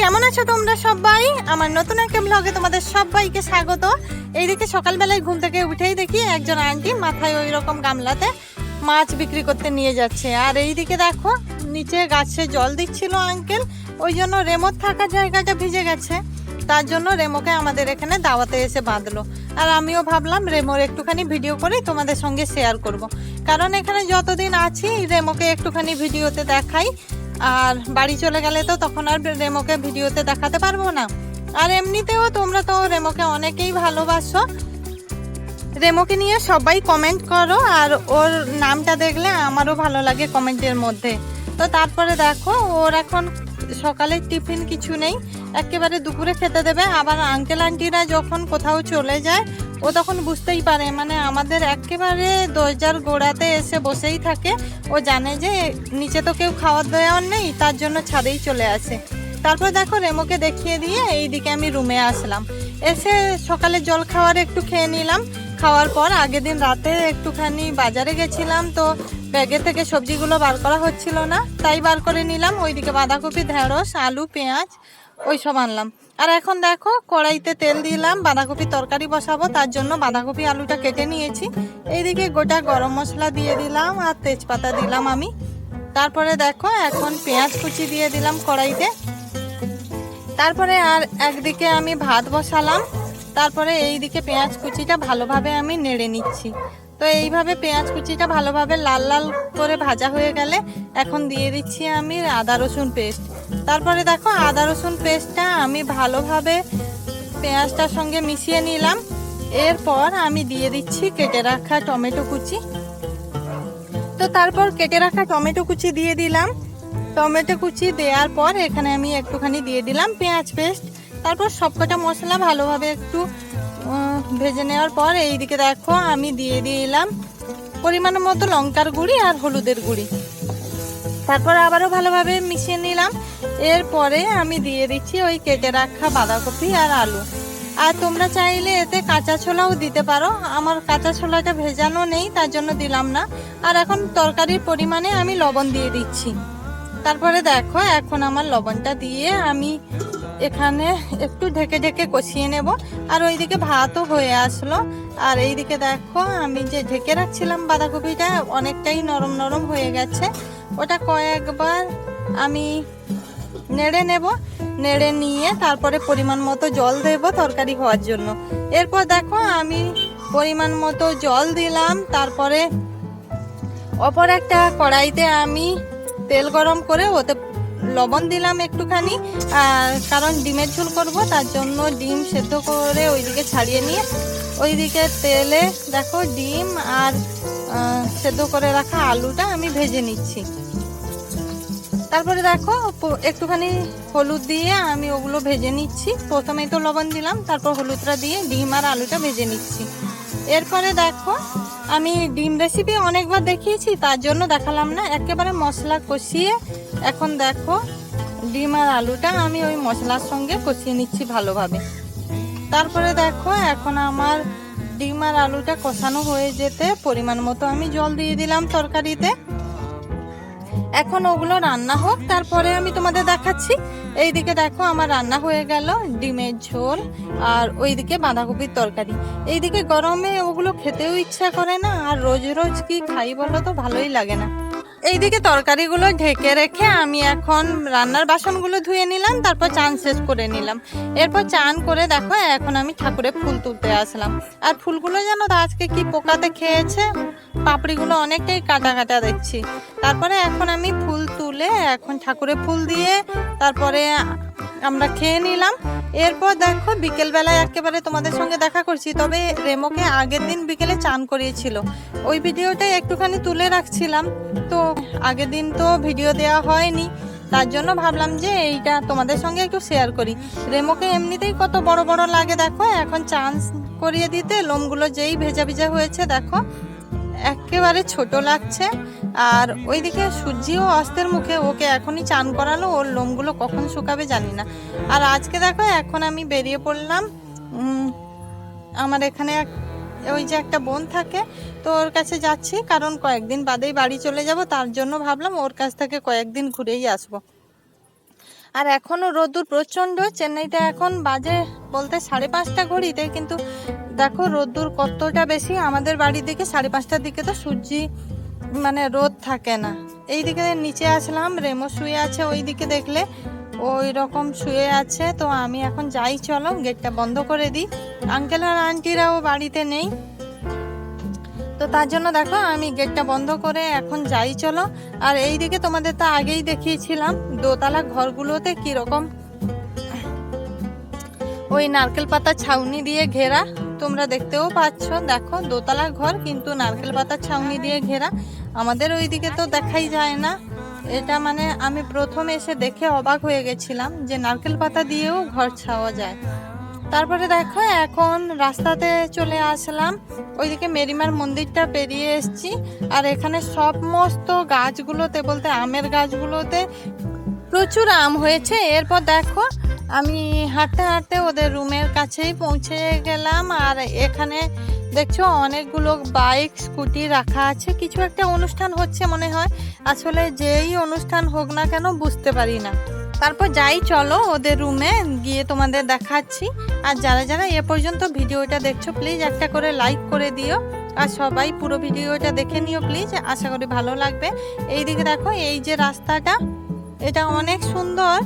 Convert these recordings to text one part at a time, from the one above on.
কেমন আছো তোমরা সবাই? আমার নতুন একটা ব্লগে তোমাদের সবাইকে স্বাগত। এইদিকে সকালবেলায় ঘুম থেকে উঠেই দেখি একজন আন্টি মাথায় ওই রকম গামলাতে মাছ বিক্রি করতে নিয়ে যাচ্ছে। আর এইদিকে দেখো, নিচে গাছে জল দিচ্ছিল আঙ্কেল ওই জন্য রেমোর থাকা জায়গাটা ভিজে গেছে। তার জন্য রেমোকে আমাদের এখানে দাওয়াতে এসে বাঁধলো। আর আমিও ভাবলাম রেমোর একটুখানি ভিডিও করে তোমাদের সঙ্গে শেয়ার করব। কারণ এখানে যতদিন আছি, রেমোকে একটুখানি ভিডিওতে দেখাই। আর বাড়ি চলে গেলে তো তখন আর রেমোকে ভিডিওতে দেখাতে পারব না। আর এমনিতেও তোমরা তো রেমোকে অনেকেই ভালোবাসো। রেমোকে নিয়ে সবাই কমেন্ট করো আর ওর নামটা দেখলে আমারও ভালো লাগে কমেন্টের মধ্যে। তো তারপরে দেখো, ওর এখন সকালে টিফিন কিছু নেই। একেবারে দুপুরে খেতে দেবে। আবার আঙ্কেল আন্টিরা যখন কোথাও চলে যায় ও তখন বুঝতেই পারে মানে আমাদের একেবারে দরজার গোড়াতে এসে বসেই থাকে। ও জানে যে নিচে তো কেউ খাওয়ার দেওয়ার নেই, তার জন্য ছাদেই চলে আসে। তারপর দেখো রেমোকে দেখিয়ে দিয়ে এইদিকে আমি রুমে আসলাম। এসে সকালে জল খাওয়ার একটু খেয়ে নিলাম। খাওয়ার পর আগের দিন রাতে একটুখানি বাজারে গেছিলাম তো ব্যাগে থেকে সবজিগুলো বার করা হচ্ছিল না, তাই বার করে নিলাম। ওইদিকে বাঁধাকপি, ঢেঁড়স, আলু, পেঁয়াজ, ওই সব আনলাম। আর এখন দেখো, কড়াইতে তেল দিলাম, বাঁধাকপি তরকারি বসাবো, তার জন্য বাঁধাকপি আলুটা কেটে নিয়েছি। এইদিকে গোটা গরম মশলা দিয়ে দিলাম আর তেজপাতা দিলাম আমি। তারপরে দেখো, এখন পেঁয়াজ কুচি দিয়ে দিলাম কড়াইতে। তারপরে আর একদিকে আমি ভাত বসালাম। তারপরে এই দিকে পেঁয়াজ কুচিটা ভালোভাবে আমি নেড়ে নিচ্ছি। তো এইভাবে পেঁয়াজ কুচিটা ভালোভাবে লাল লাল করে ভাজা হয়ে গেলে এখন দিয়ে দিচ্ছি আমি আদা রসুন পেস্ট। তারপরে দেখো আদা রসুন পেস্টটা আমি ভালোভাবে পেঁয়াজটার সঙ্গে মিশিয়ে নিলাম। এরপর আমি দিয়ে দিচ্ছি কেটে রাখা টমেটো কুচি। তো তারপর কেটে রাখা টমেটো কুচি দিয়ে দিলাম। টমেটো কুচি দেওয়ার পর এখানে আমি একটুখানি দিয়ে দিলাম পেঁয়াজ পেস্ট। তারপর সবকটা মশলা ভালোভাবে একটু ভেজে নেওয়ার পর এইদিকে দেখো আমি দিয়ে দিলাম পরিমাণ মতো লঙ্কার গুঁড়ি আর হলুদের গুঁড়ি। তারপর আবারও ভালোভাবে মিশিয়ে নিলাম। এরপরে আমি দিয়ে দিচ্ছি ওই কেটে রাখা বাঁধাকপি আর আলু। আর তোমরা চাইলে এতে কাঁচা ছোলাও দিতে পারো। আমার কাঁচা ছোলাটা ভেজানো নেই, তার জন্য দিলাম না। আর এখন তরকারির পরিমাণে আমি লবণ দিয়ে দিচ্ছি। তারপরে দেখো, এখন আমার লবণটা দিয়ে আমি এখানে একটু ঢেকে ঢেকে কষিয়ে নেব। আর ওইদিকে ভাতও হয়ে আসলো। আর এইদিকে দেখো, আমি যে ঢেকে রাখছিলাম বাঁধাকপিটা, অনেকটাই নরম নরম হয়ে গেছে। ওটা কয়েকবার আমি নেড়ে নেব, নেড়ে নিয়ে তারপরে পরিমাণ মতো জল দেব তরকারি হওয়ার জন্য। এরপর দেখো আমি পরিমাণ মতো জল দিলাম, তারপরে অপর একটা কড়াইতে আমি তেল গরম করে ওতে লবণ দিলাম একটুখানি কারণ ডিমের ঝোল করব, তার জন্য ডিম সেদ্ধ করে ওইদিকে ছাড়িয়ে নিয়ে, ওইদিকে তেলে দেখো ডিম আর সেদ্ধ করে রাখা আলুটা আমি ভেজে নিচ্ছি। তারপরে দেখো একটুখানি হলুদ দিয়ে আমি ওগুলো ভেজে নিচ্ছি। প্রথমেই তো লবণ দিলাম, তারপর হলুদটা দিয়ে ডিম আর আলুটা ভেজে নিচ্ছি। এরপরে দেখো, আমি ডিম রেসিপি অনেকবার দেখিয়েছি, তার জন্য দেখালাম না। একেবারে মশলা কষিয়ে এখন দেখো, ডিম আর আলুটা আমি ওই মশলার সঙ্গে কষিয়ে নিচ্ছি ভালোভাবে। তারপরে দেখো, এখন আমার ডিম আর আলুটা কষানো হয়ে যেতে পরিমাণ মতো আমি জল দিয়ে দিলাম তরকারিতে। এখন ওগুলো রান্না হোক, তারপরে আমি তোমাদের দেখাচ্ছি। এই দিকে দেখো আমার রান্না হয়ে গেল ডিমের ঝোল আর ওইদিকে বাঁধাকপির তরকারি। এইদিকে গরমে ওগুলো খেতেও ইচ্ছা করে না, আর রোজ রোজ কি খাই বলো তো, ভালোই লাগে না। এইদিকে তরকারিগুলো ঢেকে রেখে আমি এখন রান্নার বাসনগুলো ধুয়ে নিলাম, তারপর চান শেষ করে নিলাম। এরপর চান করে দেখো, এখন আমি ঠাকুরে ফুল তুলতে আসলাম। আর ফুলগুলো যেন তো আজকে কি পোকাতে খেয়েছে? পাপড়িগুলো অনেকটাই কাটা কাটা দেখছি। তারপরে এখন আমি ফুল তুলে এখন ঠাকুরে ফুল দিয়ে, তারপরে আমরা খেয়ে নিলাম। এরপর দেখো, বিকেলবেলায় একেবারে তোমাদের সঙ্গে দেখা করছি। তবে রেমোকে আগের দিন বিকেলে চান করিয়েছিল। ওই ভিডিওটাই একটুখানি তুলে রাখছিলাম। তো আগের দিন তো ভিডিও দেওয়া হয়নি। তার জন্য ভাবলাম যে এইটা তোমাদের সঙ্গে একটু শেয়ার করি। রেমোকে এমনিতেই কত বড় বড় লাগে, দেখো। এখন চান্স করিয়ে দিতে লোমগুলো যেই ভেজা ভেজা হয়েছে, দেখো। একেবারে ছোট লাগছে। আর ওইদিকে সূর্যিও অস্তের মুখে ওকে এখনই চান করালো, ওর লোমগুলো কখন শুকাবে জানি না। আর আজকে দেখো, এখন আমি বেরিয়ে পড়লাম আমার এখানে এক- ওই যে একটা বোন থাকে, তো ওর কাছে যাচ্ছি, কারণ কয়েকদিন বাদেই বাড়ি চলে যাব, তার জন্য ভাবলাম ওর কাছ থেকে কয়েকদিন ঘুরেই আসব। আর এখনও রোদ্দুর প্রচণ্ড, চেন্নাইতে এখন বাজে বলতে সাড়ে পাঁচটা ঘড়িতে, কিন্তু দেখো রোদ্দুর কতটা বেশি, আমাদের বাড়ির দিকে সাড়ে পাঁচটার দিকে তো সূর্যি মানে রোদ থাকে না। এই দিকে নিচে আসলাম, রেমো শুয়ে আছে ওই দিকে দেখলে। ওই রকম শুয়ে আছে, তো আমি এখন যাই, চলো, গেটটা বন্ধ করে দিই। আঙ্কেল আর আন্টিরাও বাড়িতে নেই। তো তার জন্য দেখো, আমি গেটটা বন্ধ করে এখন যাই, চলো। আর এই দিকে তোমাদের তো আগেই দেখিয়েছিলাম, দোতলা ঘরগুলোতে কীরকম। ওই নারকেল পাতা ছাউনি দিয়ে ঘেরা। তোমরা দেখতেও পাচ্ছ। দেখো দোতলা ঘর কিন্তু নারকেল পাতার ছাউনি দিয়ে ঘেরা। আমাদের ওইদিকে তো দেখাই যায় না। এটা মানে আমি প্রথম এসে দেখে অবাক হয়ে গেছিলাম যে নারকেল পাতা দিয়েও ঘর ছাওয়া যায়। তারপরে দেখো, এখন রাস্তাতে চলে আসলাম। ওইদিকে মেরিমার মন্দিরটা পেরিয়ে এসেছি। আর এখানে সমস্ত গাছগুলোতে বলতে আমের গাছগুলোতে প্রচুর আম হয়েছে। এরপর দেখো আমি হাঁটতে হাঁটতে ওদের রুমের কাছেই পৌঁছে গেলাম, আর এখানে দেখছ অনেকগুলো বাইক, স্কুটি রাখা আছে। কিছু একটা অনুষ্ঠান হচ্ছে মনে হয়। আসলে যেই অনুষ্ঠান হোক না কেন বুঝতে পারি না। তারপর যাই, চলো ওদের রুমে গিয়ে তোমাদের দেখাচ্ছি। আর যারা যারা এ পর্যন্ত ভিডিওটা দেখছ, প্লিজ একটা করে লাইক করে দিও। আর সবাই পুরো ভিডিওটা দেখে নিও প্লিজ। আশা করি ভালো লাগবে। এইদিকে দেখো, এই যে রাস্তাটা এটা অনেক সুন্দর।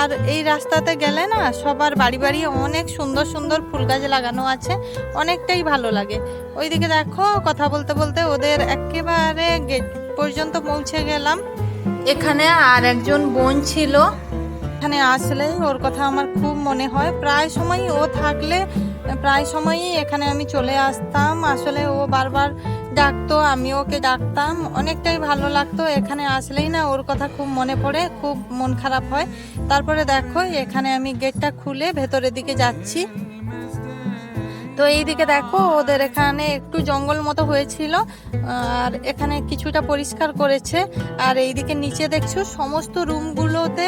আর এই রাস্তাতে গেলে না সবার বাড়ি বাড়ি অনেক সুন্দর সুন্দর ফুল গাছ লাগানো আছে। অনেকটাই ভালো লাগে। ওইদিকে দেখো কথা বলতে বলতে ওদের একেবারে গেট পর্যন্ত পৌঁছে গেলাম। এখানে আর একজন বোন ছিল। এখানে আসলেই ওর কথা আমার খুব মনে হয়। প্রায় সময় ও থাকলে, প্রায় সময়ই এখানে আমি চলে আসতাম। আসলে ও বারবার ডাকতো, আমি ওকে ডাকতাম। অনেকটাই ভালো লাগতো, এখানে আসলেই না ওর কথা খুব মনে পড়ে, খুব মন খারাপ হয়। তারপরে দেখো, এখানে আমি গেটটা খুলে ভেতরের দিকে যাচ্ছি। তো এইদিকে দেখো, ওদের এখানে একটু জঙ্গল মতো হয়েছিল, আর এখানে কিছুটা পরিষ্কার করেছে। আর এইদিকে নিচে দেখছ, সমস্ত রুমগুলোতে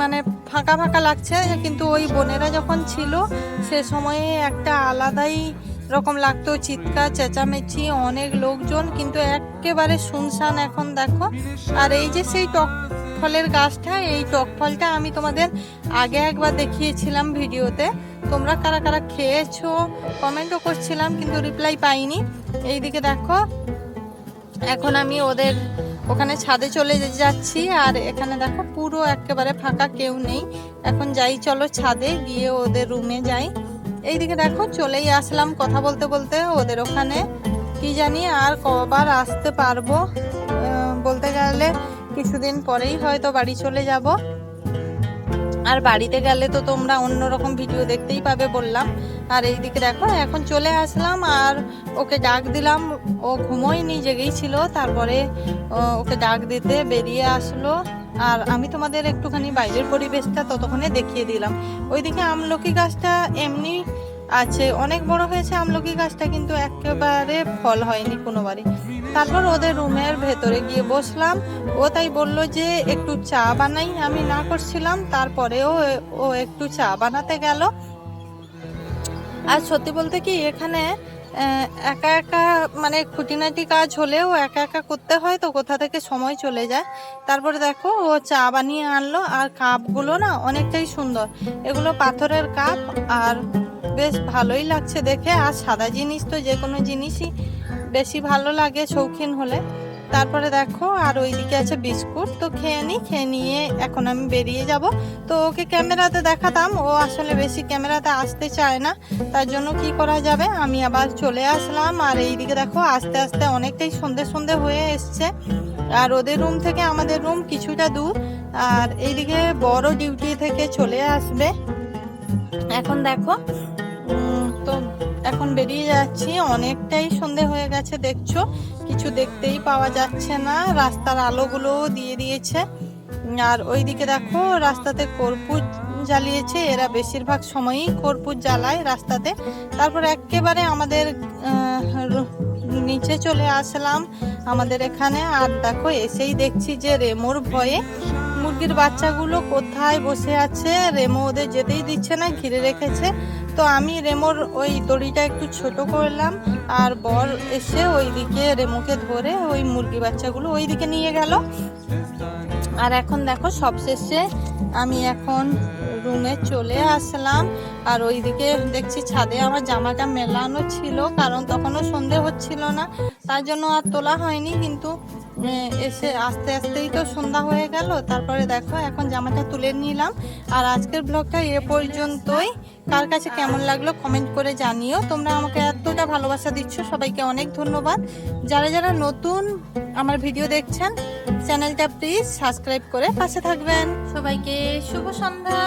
মানে ফাঁকা ফাঁকা লাগছে। কিন্তু ওই বোনেরা যখন ছিল, সে সময়ে একটা আলাদাই রকম লাগতো, চিৎকার, চেঁচামেচি, অনেক লোকজন, কিন্তু একেবারে শুনশান এখন দেখো। আর এই যে সেই টক ফলের গাছটা, এই টক ফলটা আমি তোমাদের আগে একবার দেখিয়েছিলাম ভিডিওতে। তোমরা কারা কারা খেয়েছো? কমেন্টও করছিলাম, কিন্তু রিপ্লাই পাইনি। এইদিকে দেখো, এখন আমি ওদের ওখানে ছাদে চলে যাচ্ছি, আর এখানে দেখো পুরো একেবারে ফাঁকা, কেউ নেই। এখন যাই, চলো ছাদে গিয়ে ওদের রুমে যাই। এইদিকে দেখো, চলেই আসলাম কথা বলতে বলতে ওদের ওখানে। কি জানি আর কবার আসতে পারব। বলতে গেলে কিছুদিন পরেই হয়তো বাড়ি চলে যাব। আর বাড়িতে গেলে তো তোমরা অন্যরকম ভিডিও দেখতেই পাবে বললাম। আর এইদিকে দেখো, এখন চলে আসলাম আর ওকে ডাক দিলাম। ও ঘুমোয়নি জেগেই ছিল। তারপরে ওকে ডাক দিতে বেরিয়ে আসলো। আর আমি তোমাদের একটুখানি বাইরের পরিবেশটা ততক্ষণে দেখিয়ে দিলাম। ওইদিকে আমলকি গাছটা এমনি আছে। অনেক বড় হয়েছে আমলকি গাছটা, কিন্তু একেবারে ফল হয়নি কোনোবারই। তারপর ওদের রুমের ভেতরে গিয়ে বসলাম। ও তাই বলল যে, একটু চা বানাই। আমি না করছিলাম। তারপরেও ও একটু চা বানাতে গেল। আর সত্যি বলতে কি, এখানে একা একা মানে খুঁটিনাটি কাজ হলেও একা একা করতে হয় তো কোথা থেকে সময় চলে যায়। তারপরে দেখো, ও চা বানিয়ে আনলো। আর কাপগুলো না অনেকটাই সুন্দর। এগুলো পাথরের কাপ। আর বেশ ভালোই লাগছে দেখে। আর সাদা জিনিস তো যে কোনো জিনিসই। বেশি ভালো লাগে শৌখিন হলে। তারপরে দেখো, আর ওইদিকে আছে বিস্কুট। তো খেয়ে নিই খেয়ে নিয়ে এখন আমি বেরিয়ে যাব। তো ওকে ক্যামেরাতে দেখাতাম। ও আসলে বেশি ক্যামেরাতে আসতে চায় না। তার জন্য কি করা যাবে? আমি আবার চলে আসলাম। আর এইদিকে দেখো, আস্তে আস্তে অনেকটাই সন্ধে সন্ধে হয়ে এসছে। আর ওদের রুম থেকে আমাদের রুম কিছুটা দূর। আর এইদিকে বড় ডিউটি থেকে চলে আসবে। এখন দেখো তো এখন বেরিয়ে যাচ্ছি। অনেকটাই সন্ধে হয়ে গেছে, দেখছ? কিছু দেখতেই পাওয়া যাচ্ছে না। রাস্তার আলোগুলোও দিয়ে দিয়েছে। আর ওইদিকে দেখো, রাস্তাতে কর্পূর জ্বালিয়েছে। এরা বেশিরভাগ সময়ই কর্পূর জ্বালায় রাস্তাতে। তারপর একেবারে আমাদের নিচে চলে আসলাম আমাদের এখানে। আর দেখো, এসেই দেখছি যে রেমোর ভয়ে মুরগির বাচ্চাগুলো কোথায় বসে আছে রেমো ওদের যেতেই দিচ্ছে না, ঘিরে রেখেছে। তো আমি রেমোর ওই দড়িটা একটু ছোট করলাম, আর বর এসে ওইদিকে রেমোকে ধরে ওই মুরগি বাচ্চাগুলো ওইদিকে নিয়ে গেল। আর এখন দেখো সবশেষে আমি এখন রুমে চলে আসলাম, আর ওইদিকে দেখছি ছাদে আমার জামাটা মেলানো ছিল, কারণ তখনও সন্ধে হচ্ছিল না, তার জন্য আর তোলা হয়নি, কিন্তু এসে আস্তে আস্তেই তো সন্ধ্যা হয়ে গেল, তারপরে দেখো এখন জামাটা তুলে নিলাম। আর আজকের ব্লগটা এ পর্যন্তই। কার কাছে কেমন লাগল কমেন্ট করে জানিও। তোমরা আমাকে এতটা ভালোবাসা দিচ্ছ, সবাইকে অনেক ধন্যবাদ। যারা যারা নতুন আমার ভিডিও দেখছেন চ্যানেলটা প্লিজ সাবস্ক্রাইব করে পাশে থাকবেন। সবাইকে শুভ সন্ধ্যা।